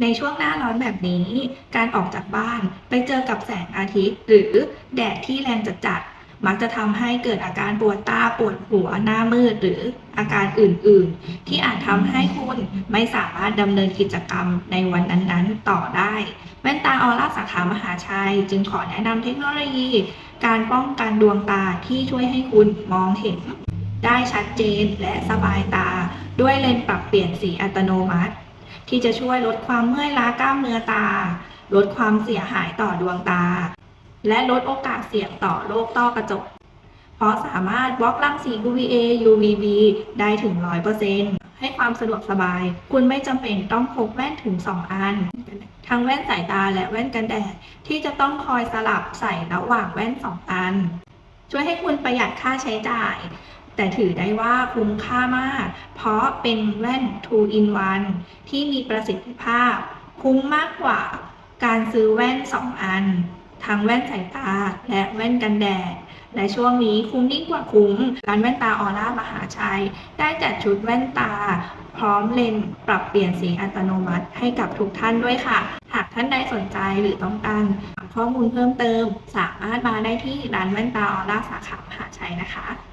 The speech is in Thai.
ในช่วงหน้าร้อนแบบนี้ การออกจากบ้านไปเจอกับแสงอาทิตย์ หรือแดดที่แรงจัดๆมักจะทำให้เกิดอาการปวดตาปวดหัวหน้ามืดหรืออาการอื่นๆ ที่อาจทำให้คุณไม่สามารถดำเนินกิจกรรมในวันนั้นๆ ต่อได้ แว่นตาออร่าสาขามหาชัย จึงขอแนะนำเทคโนโลยี การป้องกันดวงตาที่ช่วยให้คุณมองเห็น ได้ชัดเจนและสบายตา ด้วยเลนส์ปรับเปลี่ยนสีอัตโนมัติ ที่จะช่วยลดความเมื่อยล้ากล้ามเนื้อตา ลดความเสียหายต่อดวงตา และลดโอกาสเสี่ยงต่อโรคต้อกระจก เพราะสามารถบล็อกรังสี UVA UVB ได้ถึง 100%ให้ความสะดวกสบาย คุณไม่จำเป็นต้องพกแว่นถึง 2 อัน ทั้งแว่นสายตาและแว่นกันแดด ที่จะต้องคอยสลับใส่ระหว่างแว่น 2 อัน ช่วยให้คุณประหยัดค่าใช้จ่าย แต่ถือได้ว่าคุ้มค่ามาก เพราะเป็นแว่น 2 in 1 ที่มีประสิทธิภาพ คุ้มมากกว่าการซื้อแว่น 2 อัน ทั้งแว่นสายตาและแว่นกันแดด และช่วงนี้คุ้มยิ่งกว่าคุ้ม ร้านแว่นตาออร่ามหาชัย ได้จัดชุดแว่นตา พร้อมเลนส์ปรับเปลี่ยนสีอัตโนมัติให้กับทุกท่านด้วยค่ะ หากท่านใดสนใจหรือต้องการข้อมูลเพิ่มเติม สามารถมาได้ที่ร้านแว่นตาออร่าสาขามหาชัยนะคะ